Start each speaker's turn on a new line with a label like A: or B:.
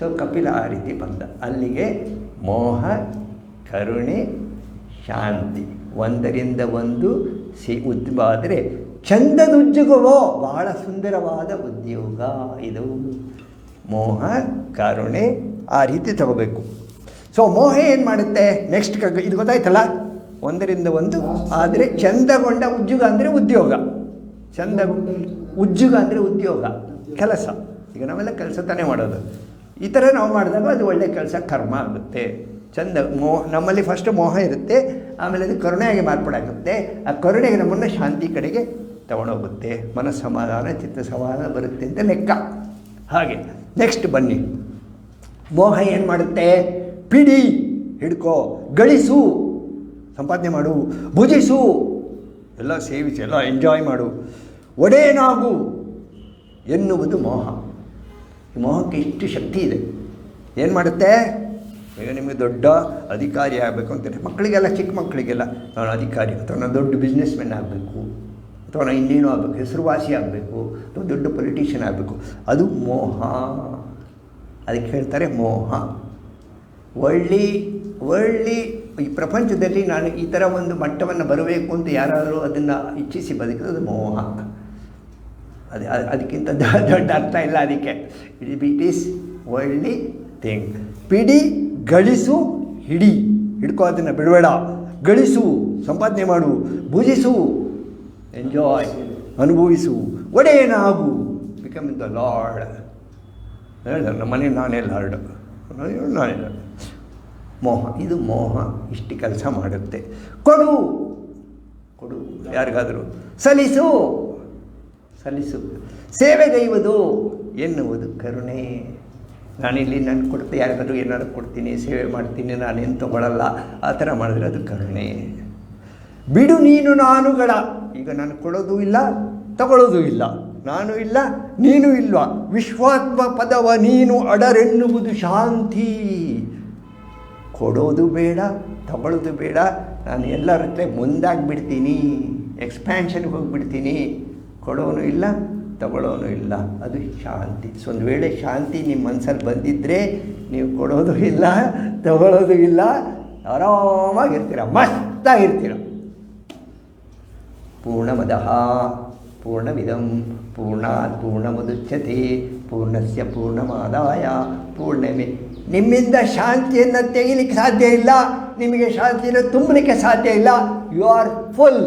A: So Kapila ಆ ರೀತಿ ಬಂದ ಅಲ್ಲಿಗೆ ಮೋಹ, ಕರುಣೆ, ಶಾಂತಿ. ಒಂದರಿಂದ ಒಂದು ಸಿ ಚಂದದ ಉದ್ಯೋಗವೋ ಬಹಳ ಸುಂದರವಾದ ಉದ್ಯೋಗ ಇದು. ಮೋಹ, ಕರುಣೆ ಆ ರೀತಿ ತಗೋಬೇಕು. ಸೊ ಮೋಹ ಏನು ಮಾಡುತ್ತೆ? ನೆಕ್ಸ್ಟ್ ಇದು ಗೊತ್ತಾಯ್ತಲ್ಲ? ಒಂದರಿಂದ ಒಂದು ಆದರೆ ಚಂದಗೊಂಡ ಉಜ್ಜುಗ ಅಂದರೆ ಉದ್ಯೋಗ. ಚಂದ ಉಜ್ಜುಗ ಅಂದರೆ ಉದ್ಯೋಗ. ಕೆಲಸ. ಈಗ ನಾವೆಲ್ಲ ಕೆಲಸ ತಾನೇ ಮಾಡೋದು. ಈ ಥರ ನಾವು ಮಾಡಿದಾಗ ಅದು ಒಳ್ಳೆ ಕೆಲಸ, ಕರ್ಮ ಆಗುತ್ತೆ. ಚಂದ ಮೋಹ ನಮ್ಮಲ್ಲಿ ಫಸ್ಟ್ ಮೋಹ ಇರುತ್ತೆ, ಆಮೇಲೆ ಅದು ಕರುಣೆಯಾಗಿ ಮಾರ್ಪಾಡಾಗುತ್ತೆ. ಆ ಕರುಣೆಗೆ ನಮ್ಮನ್ನು ಶಾಂತಿ ಕಡೆಗೆ ತಗೊಂಡೋಗುತ್ತೆ. ಮನಸ್ಸಮಾಧಾನ ಚಿತ್ತ ಸಮಾಧಾನ ಬರುತ್ತೆ ಅಂತ ಲೆಕ್ಕ. ಹಾಗೆ ನೆಕ್ಸ್ಟ್ ಬನ್ನಿ. ಮೋಹ ಏನು ಮಾಡುತ್ತೆ? ಪಿಡಿ, ಹಿಡ್ಕೋ, ಗಳಿಸು, ಸಂಪಾದನೆ ಮಾಡು, ಭುಜಿಸು, ಎಲ್ಲ ಸೇವಿಸಿ, ಎಲ್ಲ ಎಂಜಾಯ್ ಮಾಡು. ಒಡೆಯನಾಗು ಎನ್ನುವುದು ಮೋಹ. ಮೋಹಕ್ಕೆ ಇಷ್ಟು ಶಕ್ತಿ ಇದೆ. ಏನು ಮಾಡುತ್ತೆ? ಈಗ ನಿಮಗೆ ದೊಡ್ಡ ಅಧಿಕಾರಿ ಆಗಬೇಕು ಅಂತಾರೆ ಮಕ್ಕಳಿಗೆಲ್ಲ, ಚಿಕ್ಕ ಮಕ್ಕಳಿಗೆಲ್ಲ ನಾನು ಅಧಿಕಾರಿ, ಅಥವಾ ನಾನು ದೊಡ್ಡ ಬಿಸ್ನೆಸ್ ಮೆನ್ ಆಗಬೇಕು, ಅಥವಾ ನಾನು ಇನ್ನೇನು ಆಗಬೇಕು, ಹೆಸರುವಾಸಿ ಆಗಬೇಕು, ಅಥವಾ ದೊಡ್ಡ ಪೊಲಿಟಿಷಿಯನ್ ಆಗಬೇಕು. ಅದು ಮೋಹ. ಅದಕ್ಕೆ ಹೇಳ್ತಾರೆ ಮೋಹ. ಒಳ್ಳಿ ಒಳ್ಳಿ, ಈ ಪ್ರಪಂಚದಲ್ಲಿ ನಾನು ಈ ಥರ ಒಂದು ಮಟ್ಟವನ್ನು ಬರಬೇಕು ಅಂತ ಯಾರಾದರೂ ಅದನ್ನು ಇಚ್ಛಿಸಿ ಬದುಕಿದ್ರೆ ಅದು ಮೋಹ. ಅದು ಅದಕ್ಕಿಂತ ದೊಡ್ಡ ಅರ್ಥ ಇಲ್ಲ ಅದಕ್ಕೆ. It it is worldly thing PD ಗಳಿಸು, ಹಿಡಿ. ಹಿಡ್ಕೋ ಅದನ್ನು, ಬಿಡಬೇಡ. ಗಳಿಸು, ಸಂಪಾದನೆ ಮಾಡು. ಭುಜಿಸು ಎಂಜಾಯ್ ಅನುಭವಿಸು. ಒಡೆಯನಾಗು ಬಿಕಮ್ ದ ಲಾರ್ಡ್ ಹೇಳಿದ ನಮ್ಮ ಮನೆ ನಾನೇ ಲಾರ್ಡ್ ನಾನೇ ಲಾರ್ಡ್ ಮೋಹ, ಇದು ಮೋಹ ಇಷ್ಟು ಕೆಲಸ ಮಾಡುತ್ತೆ. ಕೊಡು. ಕೊಡು, ಯಾರಿಗಾದರೂ. ಸಲ್ಲಿಸು. ಸಲ್ಲಿಸು. ಸೇವೆಗೈವುದು ಎನ್ನುವುದು ಕರುಣೆ. ನಾನಿಲ್ಲಿ ನನ್ನ ಕೊಡ್ತೀನಿ ಯಾರಿಗಾದ್ರೂ ಏನಾದ್ರು ಕೊಡ್ತೀನಿ, ಸೇವೆ ಮಾಡ್ತೀನಿ, ನಾನೇನು ತಗೊಳ್ಳಲ್ಲ ಆ ಥರ ಮಾಡಿದ್ರೆ ಅದು ಕರುಣೆ. ಬಿಡು ನೀನು ನಾನುಗಳ. ಈಗ ನಾನು ಕೊಡೋದು ಇಲ್ಲ ತಗೊಳ್ಳೋದು ಇಲ್ಲ. ನಾನು ಇಲ್ಲ, ನೀನು ಇಲ್ವ? ವಿಶ್ವಾತ್ಮ ಪದವ ನೀನು ಅಡರೆನ್ನುವುದು ಶಾಂತಿ. ಕೊಡೋದು ಬೇಡ ತಗೊಳ್ಳೋದು ಬೇಡ. ನಾನು ಎಲ್ಲರ ಹತ್ರ ಮುಂದಾಗಿಬಿಡ್ತೀನಿ ಎಕ್ಸ್ಪ್ಯಾನ್ಷನ್ಗೆ ಹೋಗಿಬಿಡ್ತೀನಿ. ಕೊಡೋನು ಇಲ್ಲ ತಗೊಳ್ಳೋನು ಇಲ್ಲ. ಅದು ಶಾಂತಿ. ಸೊ ಒಂದು ವೇಳೆ ಶಾಂತಿ ನಿಮ್ಮ ಮನಸ್ಸಲ್ಲಿ ಬಂದಿದ್ದರೆ ನೀವು ಕೊಡೋದು ಇಲ್ಲ ತಗೊಳ್ಳೋದು ಇಲ್ಲ, ಆರಾಮಾಗಿರ್ತೀರ, ಮಸ್ತಾಗಿರ್ತೀರ. ಪೂರ್ಣಮದ ಪೂರ್ಣವಿಧಂ ಪೂರ್ಣಾತ್ ಪೂರ್ಣಮುದುಚ್ಯತೆ, ಪೂರ್ಣಸ್ಯ ಪೂರ್ಣಮಾದಾಯ, ಪೂರ್ಣಮಿ. ನಿಮ್ಮಿಂದ ಶಾಂತಿಯನ್ನು ತೆಗಿಲಿಕ್ಕೆ ಸಾಧ್ಯ ಇಲ್ಲ, ನಿಮಗೆ ಶಾಂತಿಯನ್ನು ತುಂಬಲಿಕ್ಕೆ ಸಾಧ್ಯ ಇಲ್ಲ. You are full